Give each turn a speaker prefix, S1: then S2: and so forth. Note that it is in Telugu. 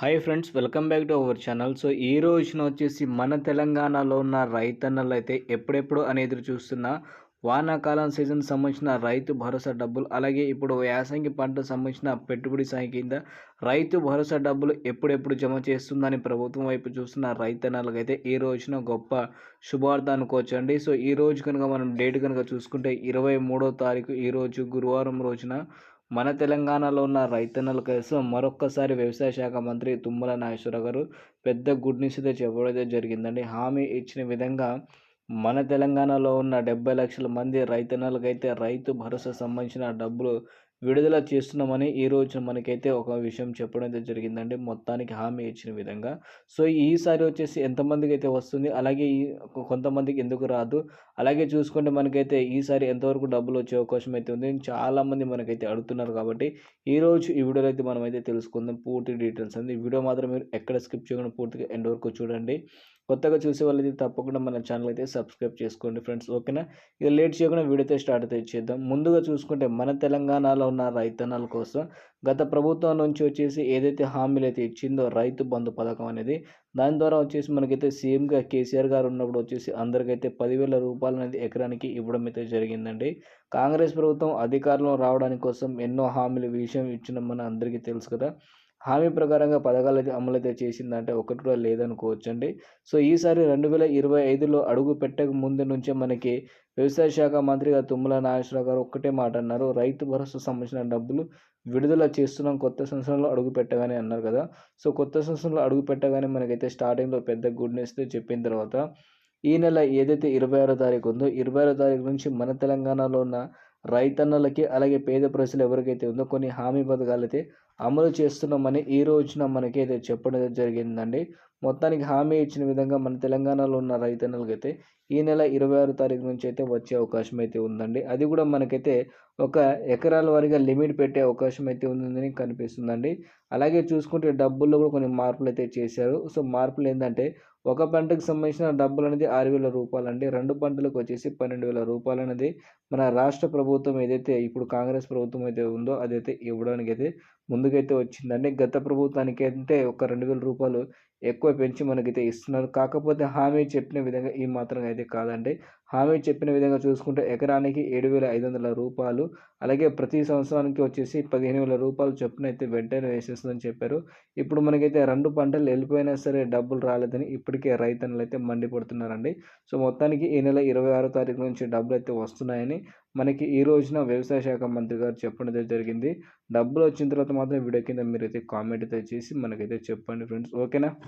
S1: Hi friends welcome back to our channel. So ఈ రోజున వచ్చేసి మన తెలంగాణలో ఉన్న రైతన్నలు అయితే ఎప్పుడెప్పుడు అని ఎదురు చూస్తున్న వానాకాలం సీజన్ సంబంధించిన రైతు భరోసా డబ్బులు అలాగే ఇప్పుడు యాసంగి పంట సంబంధించిన పెట్టుబడి సాయి కింద రైతు భరోసా డబ్బులు ఎప్పుడెప్పుడు జమ చేస్తుందని ప్రభుత్వం వైపు చూస్తున్న రైతన్నలకైతే ఈ రోజున గొప్ప శుభార్త అనుకోవచ్చండి. సో ఈ రోజు కనుక మనం డేట్ కనుక చూసుకుంటే ఇరవై మూడో తారీఖు ఈ రోజు గురువారం రోజున మన తెలంగాణలో ఉన్న రైతన్నల కోసం మరొక్కసారి వ్యవసాయ శాఖ మంత్రి తుమ్మల నాగేశ్వరరావు గారు పెద్ద గుడ్ న్యూస్ అయితే చెప్పడం జరిగిందండి. హామీ ఇచ్చిన విధంగా మన తెలంగాణలో ఉన్న డెబ్బై లక్షల మంది రైతన్నలకైతే రైతు భరోసా సంబంధించిన డబ్బులు విడుదల చేస్తున్నామని ఈ రోజు మనకైతే ఒక విషయం చెప్పడం అయితే జరిగిందండి. మొత్తానికి హామీ ఇచ్చిన విధంగా. సో ఈసారి వచ్చేసి ఎంతమందికి అయితే వస్తుంది అలాగే ఈ కొంతమందికి ఎందుకు రాదు అలాగే చూసుకుంటే మనకైతే ఈసారి ఎంతవరకు డబ్బులు వచ్చే అవకాశం అయితే ఉంది చాలామంది మనకైతే అడుగుతున్నారు కాబట్టి ఈరోజు ఈ వీడియోలో అయితే మనం అయితే తెలుసుకుందాం పూర్తి డీటెయిల్స్ అండి ఈ వీడియో మాత్రం మీరు ఎక్కడ స్కిప్ చేయకుండా పూర్తిగా ఎండ్ వరకు చూడండి. కొత్తగా చూసే వాళ్ళైతే తప్పకుండా మన ఛానల్ అయితే సబ్స్క్రైబ్ చేసుకోండి ఫ్రెండ్స్ ఓకేనా ఇక లేట్ చేయకుండా వీడియో అయితే స్టార్ట్ అయితే చేద్దాం. ముందుగా చూసుకుంటే మన తెలంగాణలో ఉన్న రైతన్నల కోసం గత ప్రభుత్వం నుంచి వచ్చేసి ఏదైతే హామీలు అయితే ఇచ్చిందో రైతు బంధు పథకం అనేది దాని ద్వారా వచ్చేసి మనకైతే సీఎంగా కేసీఆర్ గారు ఉన్నప్పుడు వచ్చేసి అందరికైతే పదివేల రూపాయలు అనేది ఎకరానికి ఇవ్వడం అయితే జరిగిందండి. కాంగ్రెస్ ప్రభుత్వం అధికారంలో రావడానికి కోసం ఎన్నో హామీలు విషయం ఇచ్చిన మన అందరికీ తెలుసు కదా. హామీ ప్రకారంగా పథకాలు అయితే అమలు అయితే చేసిందంటే ఒకటి కూడా లేదనుకోవచ్చండి. సో ఈసారి రెండు వేల ఇరవై ఐదులో అడుగు పెట్టక ముందు నుంచే మనకి వ్యవసాయ శాఖ మంత్రిగా తుమ్మల నాగేశ్వరరావు గారు ఒక్కటే మాట అన్నారు. రైతు భరోసా సంబంధించిన డబ్బులు విడుదల చేస్తున్నాం కొత్త సంవత్సరంలో అడుగు పెట్టగానే అన్నారు కదా. సో కొత్త సంవత్సరంలో అడుగు పెట్టగానే మనకైతే స్టార్టింగ్లో పెద్ద గుడ్ న్యూస్ చెప్పిన తర్వాత ఈ నెల ఏదైతే ఇరవై ఆరో తారీఖు ఉందో ఇరవై ఆరో తారీఖు నుంచి మన తెలంగాణలో ఉన్న రైతన్నలకి అలాగే పేద ప్రజలు ఎవరికైతే ఉందో కొన్ని హామీ పథకాలు అయితే అమలు చేస్తున్నామని ఈ రోజున మనకైతే చెప్పడం జరిగిందండి. మొత్తానికి హామీ ఇచ్చిన విధంగా మన తెలంగాణలో ఉన్న రైతన్నలకైతే ఈ నెల ఇరవై ఆరు తారీఖు నుంచి అయితే వచ్చే అవకాశం అయితే ఉందండి. అది కూడా మనకైతే ఒక ఎకరాల వారిగా లిమిట్ పెట్టే అవకాశం అయితే ఉందని కనిపిస్తుందండి. అలాగే చూసుకుంటే డబ్బుల్లో కూడా కొన్ని మార్పులు అయితే చేశారు. సో మార్పులు ఏంటంటే ఒక పంటకు సంబంధించిన డబ్బులు అనేది ఆరు వేల రూపాయలు అండి రెండు పంటలకు వచ్చేసి పన్నెండు వేల రూపాయలు అనేది మన రాష్ట్ర ప్రభుత్వం ఏదైతే ఇప్పుడు కాంగ్రెస్ ప్రభుత్వం అయితే ఉందో అదైతే ఇవ్వడానికి అయితే ముందుకైతే వచ్చిందండి. గత ప్రభుత్వానికి అంటే ఒక రెండు వేల రూపాయలు ఎక్కువ పెంచి మనకైతే ఇస్తున్నారు. కాకపోతే హామీ చెప్పిన విధంగా ఈ మాత్రం అయితే కాదండి. హామీ చెప్పిన విధంగా చూసుకుంటే ఎకరానికి ఏడు వేల ఐదు వందల రూపాయలు. అలాగే ప్రతి సంవత్సరానికి వచ్చేసి పదిహేను వేల రూపాయలు చొప్పున అయితే వెంటనే వేసేస్తుందని చెప్పారు. ఇప్పుడు మనకైతే రెండు పంటలు వెళ్ళిపోయినా సరే డబ్బులు రాలేదని ఇప్పటికే రైతన్నులు అయితే మండిపడుతున్నారండి. సో మొత్తానికి ఈ నెల ఇరవై ఆరో తారీఖు నుంచి డబ్బులు అయితే వస్తున్నాయని మనకి ఈ రోజున వ్యవసాయ శాఖ మంత్రి గారు చెప్పడం జరిగింది. డబ్బులు వచ్చిన తర్వాత మాత్రం వీడియో కింద మీరైతే కామెంట్ అయితే చేసి మనకైతే చెప్పండి ఫ్రెండ్స్. ఓకేనా?